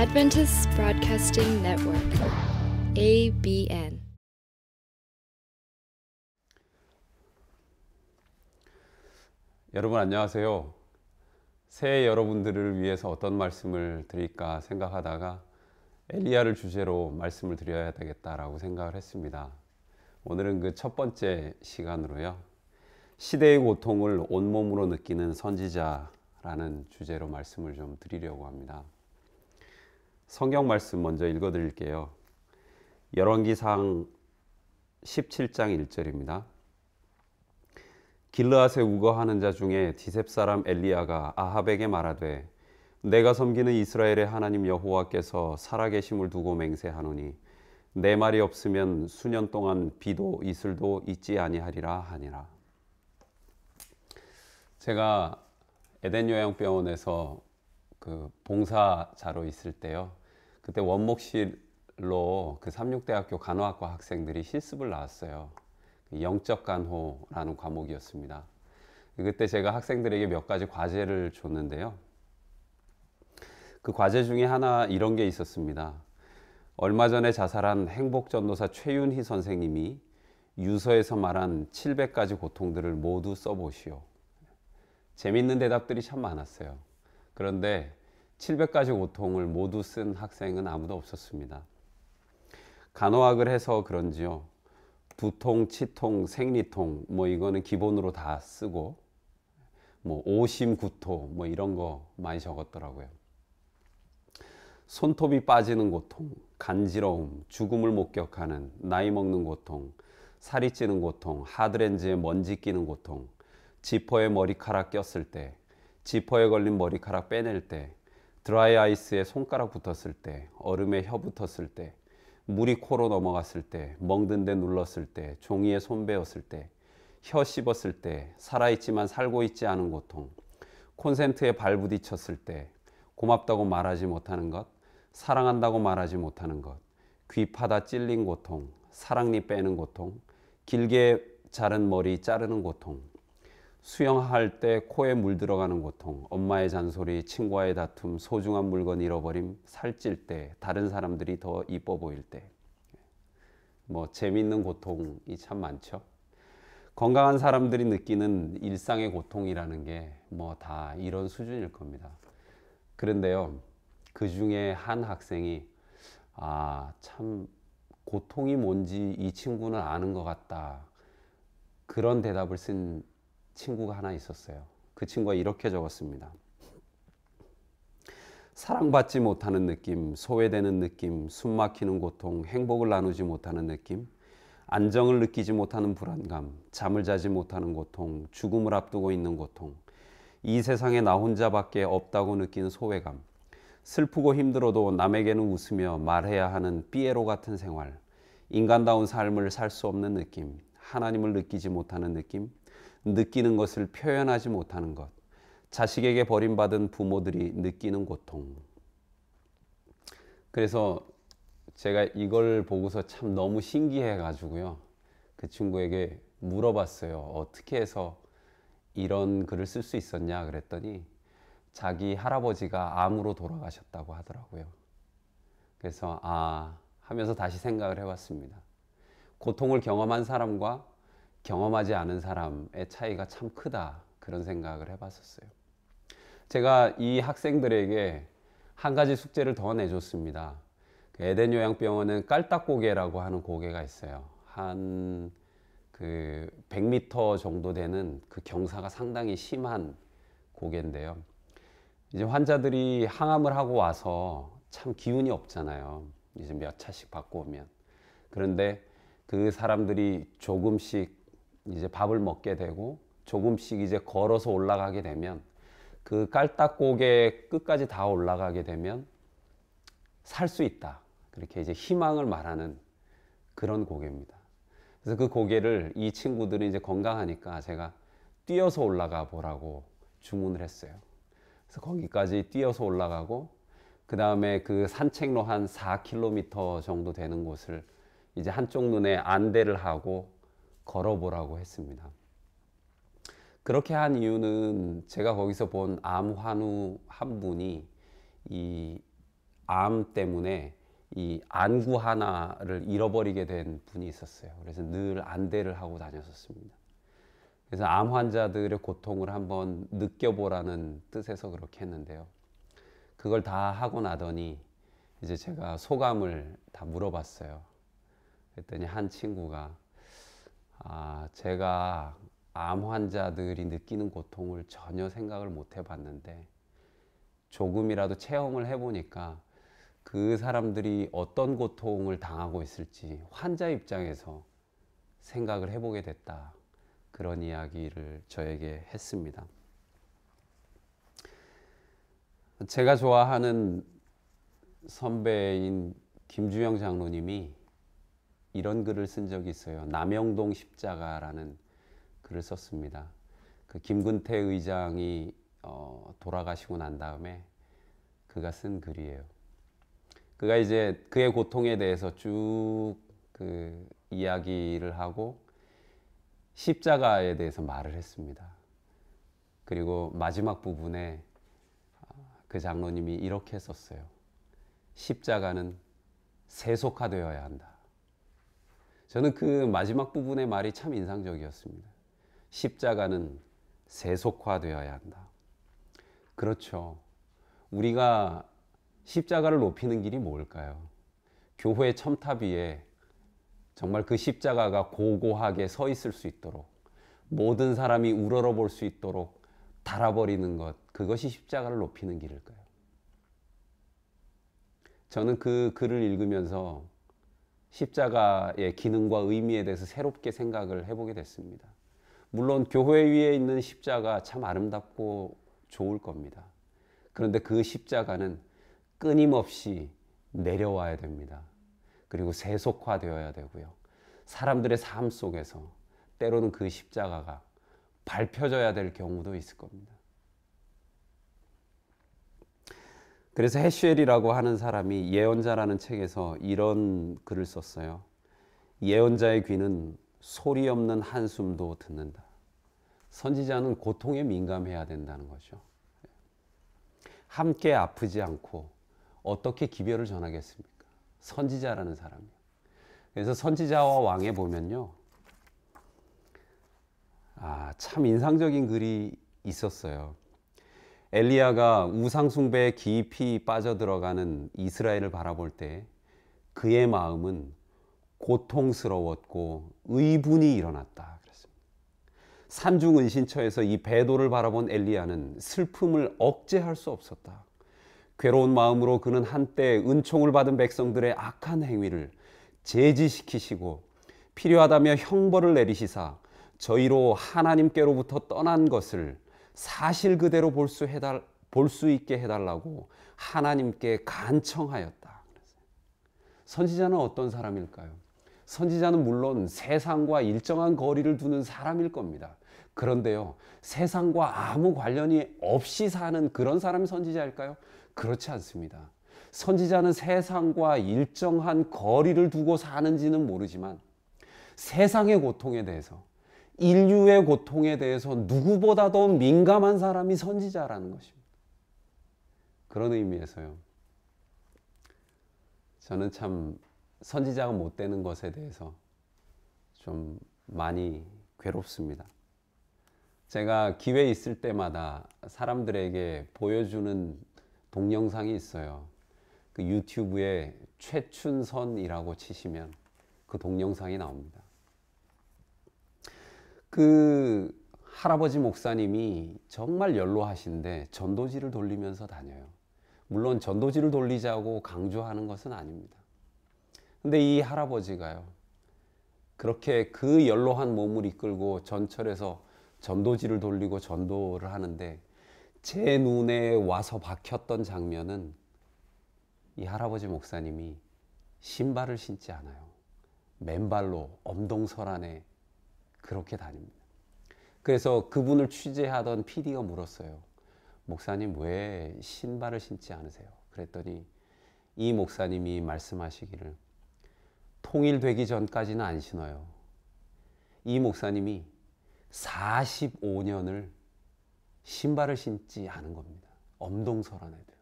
Adventist Broadcasting Network, ABN. 여러분 안녕하세요. 새해 여러분들을 위해서 어떤 말씀을 드릴까 생각하다가 엘리야를 주제로 말씀을 드려야 되겠다라고 생각을 했습니다. 오늘은 그 첫 번째 시간으로요. 시대의 고통을 온몸으로 느끼는 선지자라는 주제로 말씀을 좀 드리려고 합니다. 성경 말씀 먼저 읽어 드릴게요. 열왕기상 17장 1절입니다. 길르앗에 우거하는 자 중에 디셉 사람 엘리야가 아합에게 말하되 내가 섬기는 이스라엘의 하나님 여호와께서 살아계심을 두고 맹세하노니 내 말이 없으면 수년 동안 비도 이슬도 있지 아니하리라 하니라. 제가 에덴 요양병원에서 그 봉사자로 있을 때요. 그때 원목실로 그 삼육대학교 간호학과 학생들이 실습을 나왔어요. 영적 간호라는 과목이었습니다. 그때 제가 학생들에게 몇 가지 과제를 줬는데요. 그 과제 중에 하나 이런 게 있었습니다. 얼마 전에 자살한 행복전도사 최윤희 선생님이 유서에서 말한 700가지 고통들을 모두 써보시오. 재밌는 대답들이 참 많았어요. 그런데 700가지 고통을 모두 쓴 학생은 아무도 없었습니다. 간호학을 해서 그런지요. 두통, 치통, 생리통 뭐 이거는 기본으로 다 쓰고 뭐 오심, 구토 뭐 이런 거 많이 적었더라고요. 손톱이 빠지는 고통, 간지러움, 죽음을 목격하는 나이 먹는 고통, 살이 찌는 고통, 하드렌즈에 먼지 끼는 고통, 지퍼에 머리카락 꼈을 때, 지퍼에 걸린 머리카락 빼낼 때, 드라이 아이스에 손가락 붙었을 때, 얼음에 혀 붙었을 때, 물이 코로 넘어갔을 때, 멍든 데 눌렀을 때, 종이에 손 베었을 때, 혀 씹었을 때, 살아있지만 살고 있지 않은 고통, 콘센트에 발 부딪혔을 때, 고맙다고 말하지 못하는 것, 사랑한다고 말하지 못하는 것, 귀 파다 찔린 고통, 사랑니 빼는 고통, 길게 자른 머리 자르는 고통, 수영할 때 코에 물 들어가는 고통, 엄마의 잔소리, 친구와의 다툼, 소중한 물건 잃어버림, 살찔 때, 다른 사람들이 더 이뻐 보일 때. 뭐 재밌는 고통이 참 많죠. 건강한 사람들이 느끼는 일상의 고통이라는 게 뭐 다 이런 수준일 겁니다. 그런데요. 그 중에 한 학생이 아, 참 고통이 뭔지 이 친구는 아는 것 같다. 그런 대답을 쓴 친구가 하나 있었어요. 그 친구가 이렇게 적었습니다. 사랑받지 못하는 느낌, 소외되는 느낌, 숨 막히는 고통, 행복을 나누지 못하는 느낌, 안정을 느끼지 못하는 불안감, 잠을 자지 못하는 고통, 죽음을 앞두고 있는 고통, 이 세상에 나 혼자밖에 없다고 느끼는 소외감, 슬프고 힘들어도 남에게는 웃으며 말해야 하는 삐에로 같은 생활, 인간다운 삶을 살 수 없는 느낌, 하나님을 느끼지 못하는 느낌, 느끼는 것을 표현하지 못하는 것, 자식에게 버림받은 부모들이 느끼는 고통. 그래서 제가 이걸 보고서 참 너무 신기해 가지고요. 그 친구에게 물어봤어요. 어떻게 해서 이런 글을 쓸 수 있었냐 그랬더니 자기 할아버지가 암으로 돌아가셨다고 하더라고요. 그래서 아 하면서 다시 생각을 해봤습니다. 고통을 경험한 사람과 경험하지 않은 사람의 차이가 참 크다 그런 생각을 해봤었어요. 제가 이 학생들에게 한 가지 숙제를 더 내줬습니다. 그 에덴 요양병원은 깔딱고개라고 하는 고개가 있어요. 한 그 100m 정도 되는 그 경사가 상당히 심한 고개인데요. 이제 환자들이 항암을 하고 와서 참 기운이 없잖아요. 이제 몇 차씩 받고 오면. 그런데 그 사람들이 조금씩 이제 밥을 먹게 되고 조금씩 이제 걸어서 올라가게 되면 그 깔딱고개 끝까지 다 올라가게 되면 살 수 있다. 그렇게 이제 희망을 말하는 그런 고개입니다. 그래서 그 고개를 이 친구들이 이제 건강하니까 제가 뛰어서 올라가 보라고 주문을 했어요. 그래서 거기까지 뛰어서 올라가고 그 다음에 그 산책로 한 4km 정도 되는 곳을 이제 한쪽 눈에 안대를 하고 걸어보라고 했습니다. 그렇게 한 이유는 제가 거기서 본 암 환우 한 분이 이 암 때문에 이 안구 하나를 잃어버리게 된 분이 있었어요. 그래서 늘 안대를 하고 다녔었습니다. 그래서 암 환자들의 고통을 한번 느껴보라는 뜻에서 그렇게 했는데요. 그걸 다 하고 나더니 이제 제가 소감을 다 물어봤어요. 그랬더니 한 친구가 아, 제가 암 환자들이 느끼는 고통을 전혀 생각을 못 해봤는데 조금이라도 체험을 해보니까 그 사람들이 어떤 고통을 당하고 있을지 환자 입장에서 생각을 해보게 됐다. 그런 이야기를 저에게 했습니다. 제가 좋아하는 선배인 김주영 장로님이 이런 글을 쓴 적이 있어요. 남영동 십자가라는 글을 썼습니다. 그 김근태 의장이 어, 돌아가시고 난 다음에 그가 쓴 글이에요. 그가 이제 그의 고통에 대해서 쭉 그 이야기를 하고 십자가에 대해서 말을 했습니다. 그리고 마지막 부분에 그 장로님이 이렇게 썼어요. 십자가는 세속화되어야 한다. 저는 그 마지막 부분의 말이 참 인상적이었습니다. 십자가는 세속화되어야 한다. 그렇죠. 우리가 십자가를 높이는 길이 뭘까요? 교회 첨탑 위에 정말 그 십자가가 고고하게 서 있을 수 있도록 모든 사람이 우러러 볼 수 있도록 달아버리는 것, 그것이 십자가를 높이는 길일까요? 저는 그 글을 읽으면서 십자가의 기능과 의미에 대해서 새롭게 생각을 해보게 됐습니다. 물론 교회 위에 있는 십자가 참 아름답고 좋을 겁니다. 그런데 그 십자가는 끊임없이 내려와야 됩니다. 그리고 세속화되어야 되고요. 사람들의 삶 속에서 때로는 그 십자가가 밟혀져야 될 경우도 있을 겁니다. 그래서 해슈엘이라고 하는 사람이 예언자라는 책에서 이런 글을 썼어요. 예언자의 귀는 소리 없는 한숨도 듣는다. 선지자는 고통에 민감해야 된다는 거죠. 함께 아프지 않고 어떻게 기별을 전하겠습니까? 선지자라는 사람이요. 그래서 선지자와 왕에 보면요. 아, 참 인상적인 글이 있었어요. 엘리야가 우상숭배에 깊이 빠져들어가는 이스라엘을 바라볼 때 그의 마음은 고통스러웠고 의분이 일어났다. 그랬습니다. 산중 은신처에서 이 배도를 바라본 엘리야는 슬픔을 억제할 수 없었다. 괴로운 마음으로 그는 한때 은총을 받은 백성들의 악한 행위를 제지시키시고 필요하다며 형벌을 내리시사 저희로 하나님께로부터 떠난 것을 사실 그대로 볼 수 해달 볼 수 있게 해달라고 하나님께 간청하였다. 선지자는 어떤 사람일까요? 선지자는 물론 세상과 일정한 거리를 두는 사람일 겁니다. 그런데요, 세상과 아무 관련이 없이 사는 그런 사람이 선지자일까요? 그렇지 않습니다. 선지자는 세상과 일정한 거리를 두고 사는지는 모르지만 세상의 고통에 대해서 인류의 고통에 대해서 누구보다 더 민감한 사람이 선지자라는 것입니다. 그런 의미에서요. 저는 참 선지자가 못 되는 것에 대해서 좀 많이 괴롭습니다. 제가 기회 있을 때마다 사람들에게 보여주는 동영상이 있어요. 그 유튜브에 최춘선이라고 치시면 그 동영상이 나옵니다. 그 할아버지 목사님이 정말 연로하신데 전도지를 돌리면서 다녀요. 물론 전도지를 돌리자고 강조하는 것은 아닙니다. 근데 이 할아버지가요. 그렇게 그 연로한 몸을 이끌고 전철에서 전도지를 돌리고 전도를 하는데 제 눈에 와서 박혔던 장면은 이 할아버지 목사님이 신발을 신지 않아요. 맨발로 엄동설 안에 그렇게 다닙니다. 그래서 그분을 취재하던 PD가 물었어요. 목사님 왜 신발을 신지 않으세요? 그랬더니 이 목사님이 말씀하시기를 통일되기 전까지는 안 신어요. 이 목사님이 45년을 신발을 신지 않은 겁니다. 엄동설안에도요.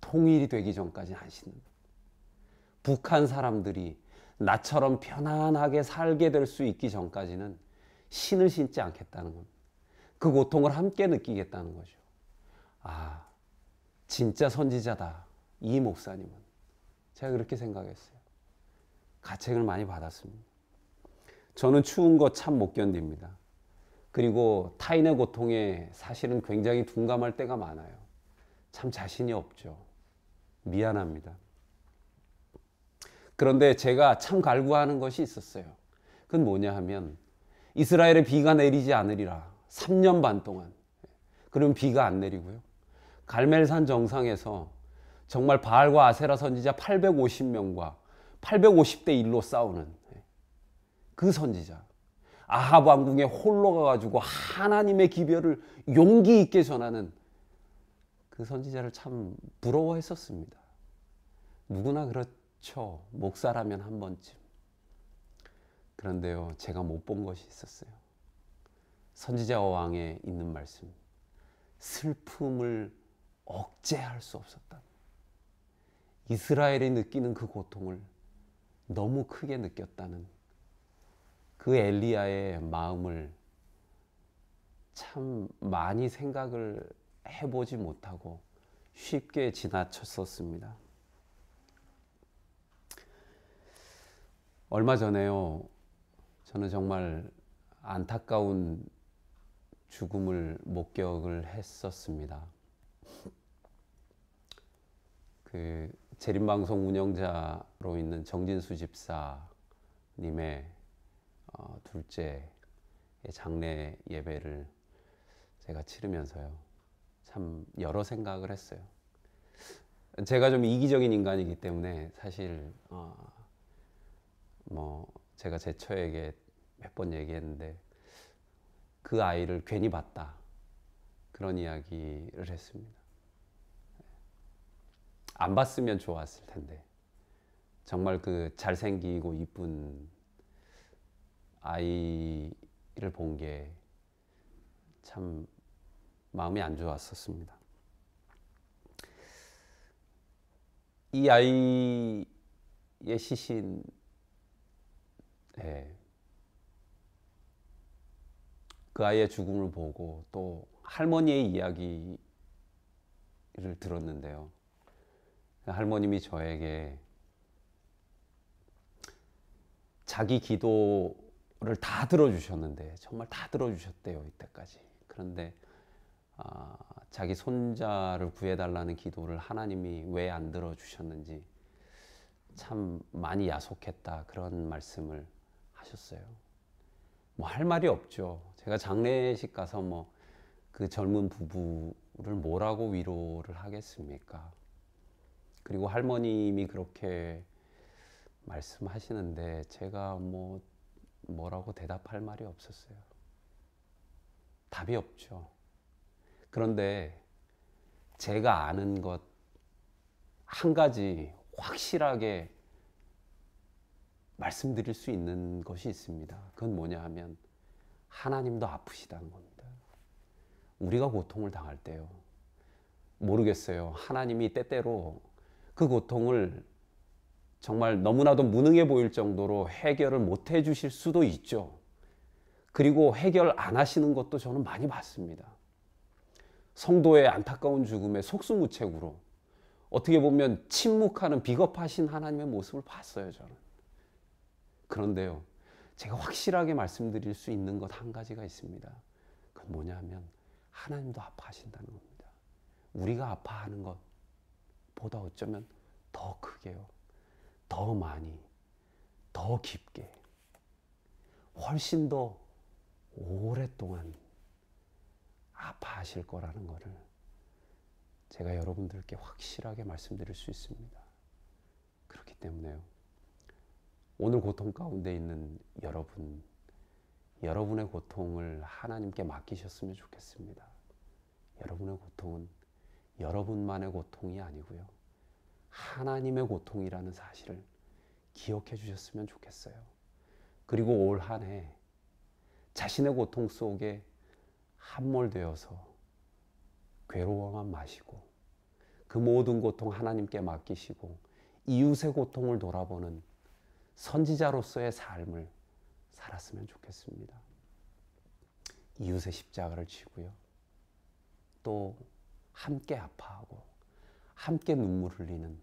통일이 되기 전까지는 안 신는다. 북한 사람들이 나처럼 편안하게 살게 될 수 있기 전까지는 신을 신지 않겠다는 겁니다. 그 고통을 함께 느끼겠다는 거죠. 아, 진짜 선지자다. 이 목사님은. 제가 그렇게 생각했어요. 가책을 많이 받았습니다. 저는 추운 거 참 못 견딥니다. 그리고 타인의 고통에 사실은 굉장히 둔감할 때가 많아요. 참 자신이 없죠. 미안합니다. 그런데 제가 참 갈구하는 것이 있었어요. 그건 뭐냐 하면 이스라엘에 비가 내리지 않으리라. 3년 반 동안. 그러면 비가 안 내리고요. 갈멜산 정상에서 정말 바알과 아세라 선지자 850명과 850대 1로 싸우는 그 선지자. 아합 왕궁에 홀로 가가지고 하나님의 기별을 용기 있게 전하는 그 선지자를 참 부러워했었습니다. 누구나 그렇 죠. 목사라면 한 번쯤. 그런데요, 제가 못 본 것이 있었어요. 선지자 어왕에 있는 말씀. 슬픔을 억제할 수 없었다. 이스라엘이 느끼는 그 고통을 너무 크게 느꼈다는 그 엘리야의 마음을 참 많이 생각을 해보지 못하고 쉽게 지나쳤었습니다. 얼마 전에요, 저는 정말 안타까운 죽음을 목격을 했었습니다. 그 재림방송 운영자로 있는 정진수 집사님의 어, 둘째 장례 예배를 제가 치르면서요. 참 여러 생각을 했어요. 제가 좀 이기적인 인간이기 때문에 사실 어, 뭐 제가 제 처에게 몇 번 얘기했는데 그 아이를 괜히 봤다 그런 이야기를 했습니다. 안 봤으면 좋았을 텐데 정말 그 잘생기고 이쁜 아이를 본 게 참 마음이 안 좋았었습니다. 이 아이의 시신, 예. 그 아이의 죽음을 보고 또 할머니의 이야기를 들었는데요. 할머님이 저에게 자기 기도를 다 들어주셨는데 정말 다 들어주셨대요 이때까지. 그런데 아, 자기 손자를 구해달라는 기도를 하나님이 왜 안 들어주셨는지 참 많이 야속했다 그런 말씀을 하셨어요. 뭐 할 말이 없죠. 제가 장례식 가서 뭐 그 젊은 부부를 뭐라고 위로를 하겠습니까? 그리고 할머님이 그렇게 말씀하시는데 제가 뭐 뭐라고 대답할 말이 없었어요. 답이 없죠. 그런데 제가 아는 것 한 가지 확실하게 말씀드릴 수 있는 것이 있습니다. 그건 뭐냐 하면 하나님도 아프시다는 겁니다. 우리가 고통을 당할 때요. 모르겠어요. 하나님이 때때로 그 고통을 정말 너무나도 무능해 보일 정도로 해결을 못 해 주실 수도 있죠. 그리고 해결 안 하시는 것도 저는 많이 봤습니다. 성도의 안타까운 죽음에 속수무책으로 어떻게 보면 침묵하는 비겁하신 하나님의 모습을 봤어요, 저는. 그런데요, 제가 확실하게 말씀드릴 수 있는 것 한 가지가 있습니다. 그건 뭐냐 하면 하나님도 아파하신다는 겁니다. 우리가 아파하는 것, 보다 어쩌면 더 크게요. 더 많이, 더 깊게, 훨씬 더 오랫동안 아파하실 거라는 것을 제가 여러분들께 확실하게 말씀드릴 수 있습니다. 그렇기 때문에요. 오늘 고통 가운데 있는 여러분, 여러분의 고통을 하나님께 맡기셨으면 좋겠습니다. 여러분의 고통은 여러분만의 고통이 아니고요. 하나님의 고통이라는 사실을 기억해 주셨으면 좋겠어요. 그리고 올 한 해 자신의 고통 속에 함몰되어서 괴로워만 마시고 그 모든 고통 하나님께 맡기시고 이웃의 고통을 돌아보는 선지자로서의 삶을 살았으면 좋겠습니다. 이웃의 십자가를 지고요. 또 함께 아파하고 함께 눈물 흘리는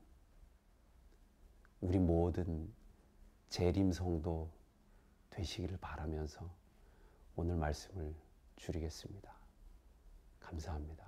우리 모든 재림 성도 되시기를 바라면서 오늘 말씀을 줄이겠습니다. 감사합니다.